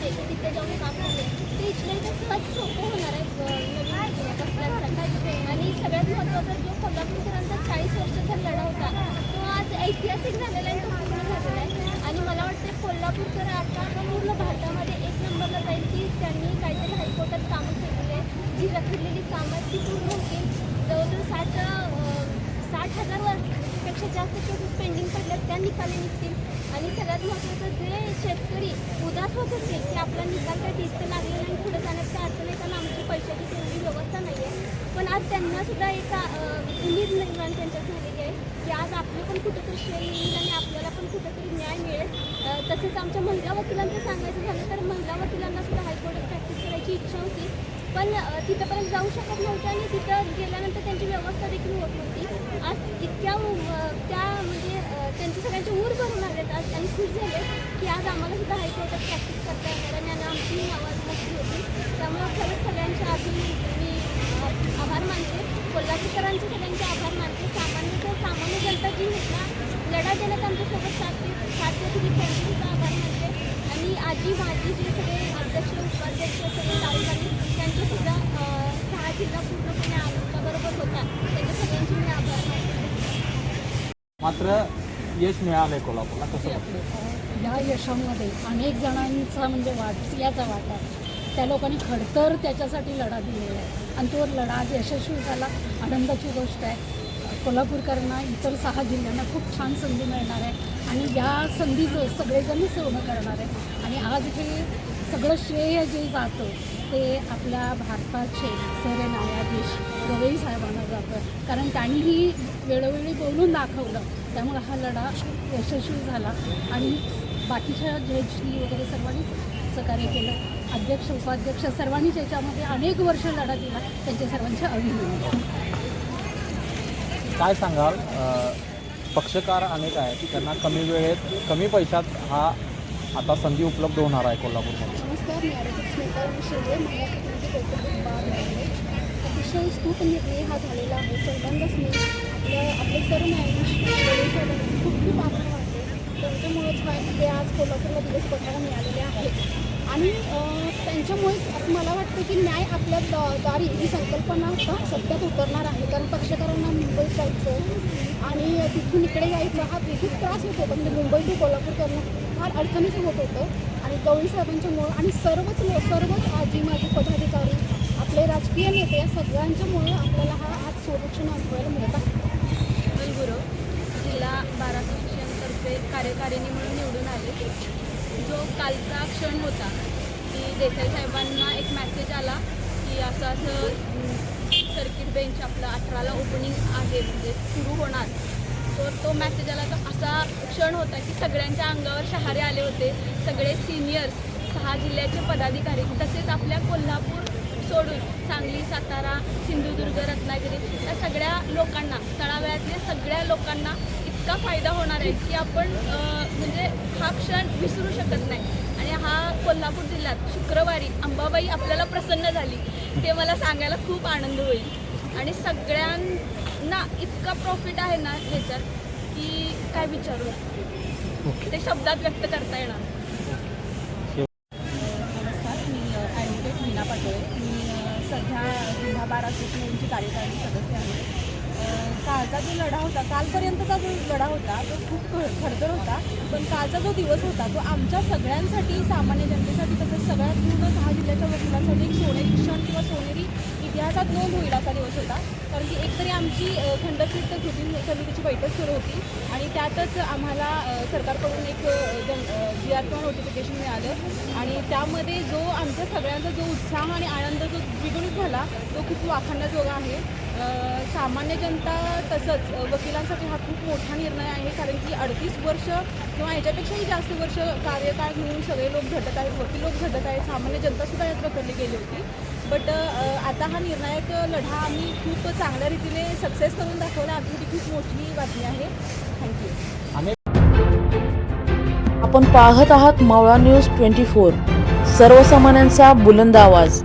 म्हणत तिथे जाऊन काम करते ते इथल्या इथं सहज सोपं होणार आहे आणि सगळ्यात महत्त्वाचा जो कोल्हापूरकरांचा चाळीस वर्षाचा लढा होता तो आज ऐतिहासिक झालेला आहे तो पूर्ण झालेला आहे आणि मला वाटतं कोल्हापूरकर आता पूर्ण भारतामध्ये एक नंबरला जाईल की त्यांनी काहीतरी हायकोर्टात कामं केलेली आहे जी रखडलेली कामं आहेत ती पूर्ण होतील जवळजवळ साठ अं, साठ हजार वर्षपेक्षा जास्त केसेस पेंडिंग पडल्यात त्या निकाली निघतील. आणि सगळ्यात महत्त्वाचं जे शेतकरी उदास होत होते की आपला निकाल काय टिचतं लागलेला नाही पुढे जाण्यात काय अर्थ नाही कारण आमची पैशाची तेवढी व्यवस्था नाही आहे पण आज त्यांना सुद्धा एक उमेद निर्माण त्यांच्यात झालेली आहे की आज आपलं पण कुठेतरी श्रेय येईल आणि आपल्याला पण कुठेतरी न्याय मिळेल. तसेच आमच्या महिला वकिलांचं सांगायचं झालं तर महिला वकिलांना सुद्धा हायकोर्टात प्रॅक्टिस करायची इच्छा होती. पण तिथंपर्यंत जाऊ शकत नव्हते आणि तिथं गेल्यानंतर त्यांची व्यवस्था देखील होत नव्हती. आज इतक्या त्या म्हणजे त्यांचे सगळ्यांचे ऊर भरून आलेत आज आणि खुश झाले की आज आम्हाला सुद्धा हायकोर्टात प्रॅक्टिस करता येणार आणि आणि आमची आवाज मोठी होती. त्यामुळे खरंच सगळ्यांच्या आधी मी आभार मानते. कोल्हापूरकरांचे सगळ्यांचे आभार मानते. सामान्य सामान्य जनता जी आहेत ना लढा देण्यात आमच्यासोबत साथ साथ होती त्यांचे सुद्धा आभार मानते. आणि आजी माझी जे सगळे अध्यक्ष यश मिळालंय कोल्हापूरला कसं वाटतं या यशामध्ये अनेक जणांचा म्हणजे वाटा आहे. त्या लोकांनी खडतर त्याच्यासाठी लढा दिलेला आहे. आणि तो लढा आज यशस्वी झाला. आनंदाची गोष्ट आहे. कोल्हापूरकरांना इतर सहा जिल्ह्यांना खूप छान संधी मिळणार आहे. आणि या संधीचं सगळेजण सोनं करणार आहे. आणि आज हे सगळं श्रेय जे जातं ते आपल्या भारताचे सर न्यायाधीश गवई साहेबांना जातं. कारण त्यांनीही वेळोवेळी बोलून दाखवलं. त्यामुळे हा लढा यशस्वी झाला. आणि बाकीच्या जजनी वगैरे सर्वांनी सहकार्य केलं. अध्यक्ष उपाध्यक्ष सर्वांनीच याच्यामध्ये अनेक वर्ष लढा दिला. त्यांच्या सर्वांचे अभिनंदन. काय सांगाल? पक्षकार अनेक आहेत. त्यांना कमी वेळेत कमी पैशात हा आता संधी उपलब्ध होणार आहे कोल्हापूरमध्ये. नमस्कार मी आरोग्य स्मिता विषय मला प्रतिनिधी कौटुंबिक बाब आहे अतिशय स्तूप निर्णय हा झालेला आहे पहिल्यांदाच मी आपल्या आपले सर्व न्यायाधीश खूप खूप आभार मानते त्यांच्यामुळेच हा हे आज कोल्हापूरला दिवस बघायला मिळालेले आहेत आणि अं, त्यांच्यामुळेच असं मला वाटतं की न्याय आपल्या द- दारी ही संकल्पना आता सत्यात उतरणार आहे कारण पक्षकारांना मुंबईत जायचं आणि तिथून इकडे यायचं हा खूप त्रास होतो होता म्हणजे मुंबई टू कोल्हापूर करणं फार अडचणीच होत होतं. आणि गवळी साहेबांच्यामुळं आणि सर्वच लोक सर्वच आजी माजी पदाधिकारी आपले राजकीय नेते या सगळ्यांच्यामुळे आपल्याला हा आज संरक्षण अनुभवायला मिळत आहे. गुरु जिल्हा बारा शिक्षणतर्फे कार्यकारिणी म्हणून निवडून आले. जो कालचा क्षण होता की देसाई साहेबांना एक मेसेज आला की असं असं सर्किट बेंच आपलं अठराला ओपनिंग आहे म्हणजे सुरू होणार. तर तो मॅसेज आला तर असा क्षण होता की सगळ्यांच्या अंगावर शहारे आले होते. सगळे सिनियर्स सहा जिल्ह्याचे पदाधिकारी तसेच आपल्या कोल्हापूर सोडून सांगली सातारा सिंधुदुर्ग रत्नागिरी या सगळ्या लोकांना तळाव्यातल्या सगळ्या लोकांना इतका फायदा होणार आहे की आपण म्हणजे हा क्षण विसरू शकत नाही. आणि हा कोल्हापूर जिल्ह्यात शुक्रवारी अंबाबाई आपल्याला प्रसन्न झाली. ते मला सांगायला खूप आनंद होईल. आणि सगळ्यां इतका प्रॉफिट आहे ना ह्याच्यात की काय विचारू? ते शब्दात व्यक्त करता येणार. नमस्कार मी ॲडव्होकेट मीना पाटोळे मी सध्या जिल्हा बार असोसिएशनची कार्यकारिणी सदस्य आहे. कालचा जो लढा होता कालपर्यंतचा जो लढा होता तो खूप ख खडतर होता. पण कालचा जो दिवस होता तो आमच्या सगळ्यांसाठी सामान्य जनतेसाठी तसंच सगळ्या पूर्ण सहा जिल्ह्याच्या वकिलांसाठी एक सोनेरी क्षण किंवा सोनेरी इतिहासात नोंद होईल असा दिवस होता. कारण की एकतरी आमची खंडपीठ कृती समितीची बैठक सुरू होती आणि त्यातच आम्हाला सरकारकडून एक जन जी आर किंवा नोटिफिकेशन मिळालं. आणि त्यामध्ये जो आमच्या सगळ्यांचा जो उत्साह आणि आनंद जो द्विगुणित झाला तो खूप वाखाणण्याजोगा आहे. सामान्य जन जनता तसंच वकिलांसाठी हा खूप मोठा निर्णय आहे कारण की अडतीस वर्ष किंवा ह्याच्यापेक्षाही जास्त वर्ष कार्यकाळ घेऊन सगळे लोक झटत आहेत वकील लोक झटत आहेत सामान्य जनतासुद्धा यात पकडली गेली होती. बट आता हा निर्णायक लढा आम्ही खूप चांगल्या रीतीने सक्सेस करून दाखवला. आमच्यासाठी खूप मोठी बातमी आहे. थँक्यू आपण पाहत आहात मावळा न्यूज ट्वेंटी फोर. सर्वसामान्यांचा बुलंद आवाज.